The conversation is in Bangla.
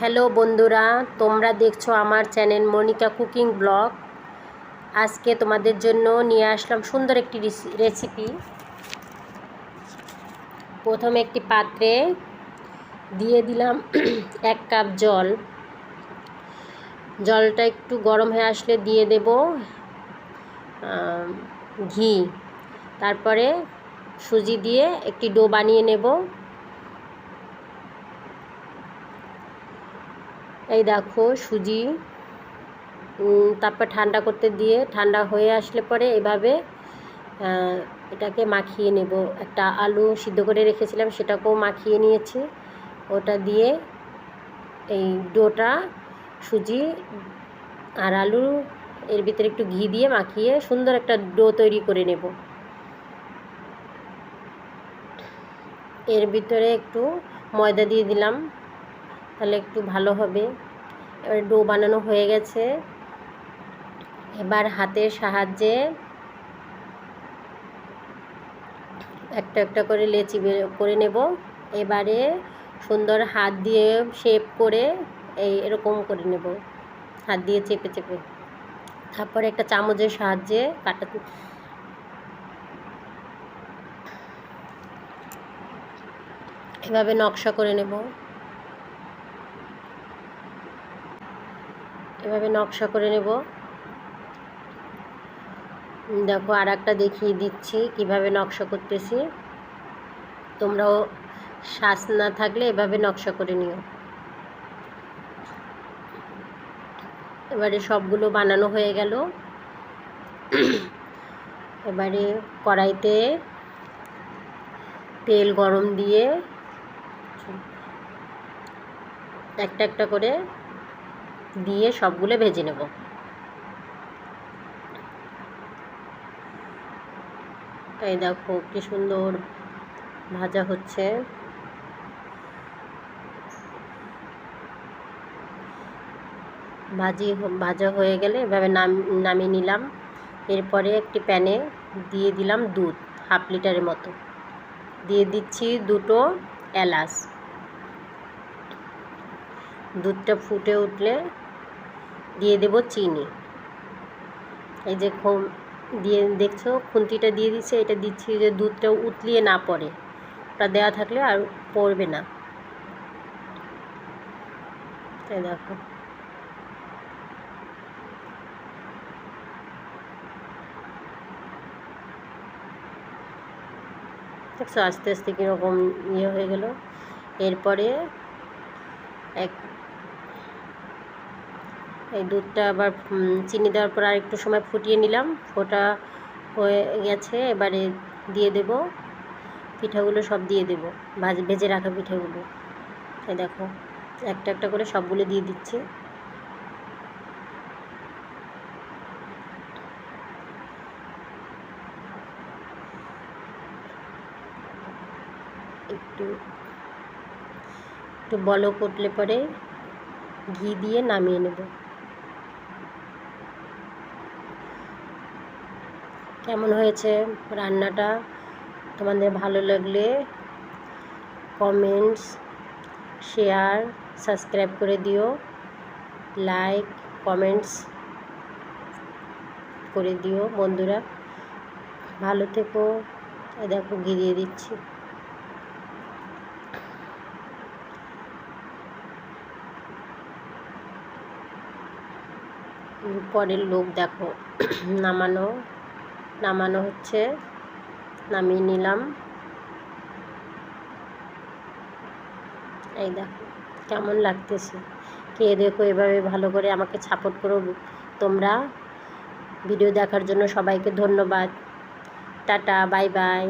হ্যালো বন্ধুরা, তোমরা দেখছ আমার চ্যানেল মনিকা কুকিং ব্লগ। আজকে তোমাদের জন্য নিয়ে আসলাম সুন্দর একটি রেসি- রেসিপি। প্রথমে একটি পাত্রে দিয়ে দিলাম এক কাপ জল। জলটা একটু গরম হয়ে আসলে দিয়ে দেব ঘি। তারপরে সুজি দিয়ে একটি ডো বানিয়ে নেব। এই দেখো সুজি। তারপর ঠান্ডা করতে দিয়ে ঠান্ডা হয়ে আসলে পরে এভাবে এটাকে মাখিয়ে নেব। একটা আলু সিদ্ধ করে রেখেছিলাম, সেটাকেও মাখিয়ে নিয়েছি। ওটা দিয়ে এই ডোটা, সুজি আর আলু, এর ভিতরে একটু ঘি দিয়ে মাখিয়ে সুন্দর একটা ডো তৈরি করে নেব। এর ভিতরে একটু ময়দা দিয়ে দিলাম। তাহলে একটু ভালো হবে। এবার ডো বানানো হয়ে গেছে। এবার হাতের সাহায্যে একটা একটা করে লেচি করে নেব। এবারে সুন্দর হাত দিয়ে শেপ করে এই এরকম করে নেব। হাত দিয়ে চেপে চেপে। তারপরে একটা চামচের সাহায্যে কাটা এভাবে নকশা করে নেব। এভাবে নকশা করে নেব। দেখো আর একটা দেখিয়ে দিচ্ছি কীভাবে নকশা করতেছি। তোমরাও শ্বাস না থাকলে এভাবে নকশা করে নিও। এবারে সবগুলো বানানো হয়ে গেল। এবারে কড়াইতে তেল গরম দিয়ে একটা একটা করে দিয়ে সবগুলো ভেজে নেব। এই দেখো কি সুন্দর ভাজা হচ্ছে। ভাজি ভাজা হয়ে গেলে এভাবে নাম, নামিয়ে নিলাম। এরপরে একটি প্যানে দিয়ে দিলাম দুধ, হাফ লিটারের মতো। দিয়ে দিচ্ছি দুটো এলাচ। দুধটা ফুটে উঠলে দিয়ে দেব চিনি। এই যে দিয়ে দেখছ, খুন্তিটা দিয়ে দিচ্ছে এটা দিচ্ছি যে দুধটা উতলিয়ে না পড়ে। ওটা দেওয়া থাকলে আর পড়বে না। তাই দেখো। দেখছ, আস্তে আস্তে কীরকম ইয়ে হয়ে গেল। এরপরে এক এই দুধটা আবার চিনি দেওয়ার পর আর একটু সময় ফুটিয়ে নিলাম। ফোটা হয়ে গেছে, এবারে দিয়ে দেব। পিঠাগুলো সব দিয়ে দেব, ভাজ, ভেজে রাখা পিঠাগুলো। এই দেখো, একটা একটা করে সবগুলো দিয়ে দিচ্ছি। একটু একটু বলক উঠলে পরে ঘি দিয়ে নামিয়ে নেব। কেমন হয়েছে রান্নাটা? তোমাদের ভালো লাগলে কমেন্টস শেয়ার সাবস্ক্রাইব করে দিও লাইক কমেন্টস করে দিও বন্ধুরা। ভালো থেকো। দেখো দিয়ে দিচ্ছি। পরের লোক দেখো। নামানো। নামানো হচ্ছে। নামিয়ে নিলাম। এই দেখো, কেমন লাগতেছে। কে দেখো এভাবে ভালো করে আমাকে সাপোর্ট করো। তোমরা ভিডিও দেখার জন্য সবাইকে ধন্যবাদ। Tata bye bye